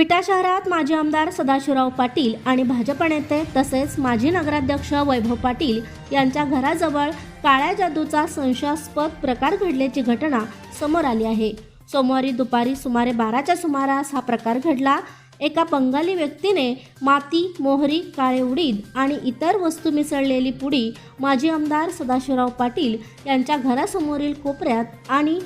विटा शहरात माजी आमदार सदाशिवराव पाटील आणि भाजप नेते तसेच माजी नगराध्यक्ष वैभव पाटील यांच्या घराजवळ काळ्या जादूचा संशयास्पद प्रकार घडल्याची घटना समोर आली आहे. सोमवारी दुपारी सुमारे बाराच्या सुमारास हा प्रकार घडला. एका बंगाली व्यक्तीने माती मोहरी काळे उडीद आणि इतर वस्तू मिसळलेली पुडी माजी आमदार सदाशिवराव पाटील यांच्या घरासमोरील कोपऱ्यात आणि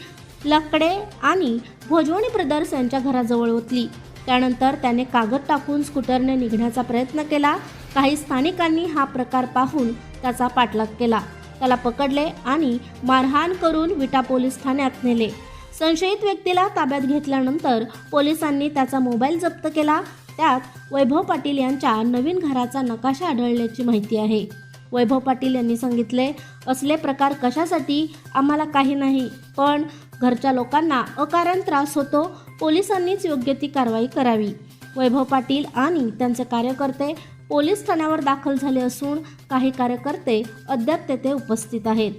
लकडे आणि भोजवणी ब्रदर्स यांच्या घराजवळ ओतली. त्यानंतर त्याने कागद टाकून स्कूटरने निघण्याचा प्रयत्न केला. काही स्थानिकांनी हा प्रकार पाहून त्याचा पाठलाग केला. त्याला पकडले आणि मारहाण करून विटा पोलीस ठाण्यात नेले. संशयित व्यक्तीला ताब्यात घेतल्यानंतर पोलिसांनी त्याचा मोबाईल जप्त केला. त्यात वैभव पाटील यांच्या नवीन घराचा नकाशा आढळल्याची माहिती आहे. वैभव पाटील यांनी सांगितले असले प्रकार कशासाठी? आम्हाला काही नाही. पण घरच्या लोकांना अकारण त्रास होतो. पोलिसांनीच योग्य ती कारवाई करावी. वैभव पाटील आणि त्यांचे कार्यकर्ते पोलीस ठाण्यावर दाखल झाले असून काही कार्यकर्ते अद्याप तेथे उपस्थित आहेत.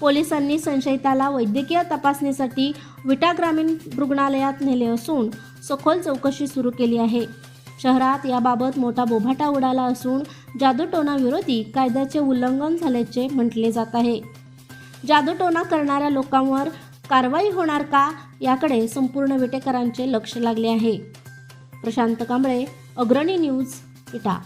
पोलिसांनी संशयिताला वैद्यकीय तपासणीसाठी विटा ग्रामीण रुग्णालयात नेले असून सखोल चौकशी सुरू केली आहे. शहरात याबाबत मोठा बोभाटा उडाला असून जादूटोणाविरोधी कायद्याचे उल्लंघन झाल्याचे म्हटले जात आहे. जादूटोना करणाऱ्या लोकांवर कारवाई होणार का? याकडे संपूर्ण विटेकरांचे लक्ष लागले आहे. प्रशांत कांबळे अग्रणी न्यूज इटा.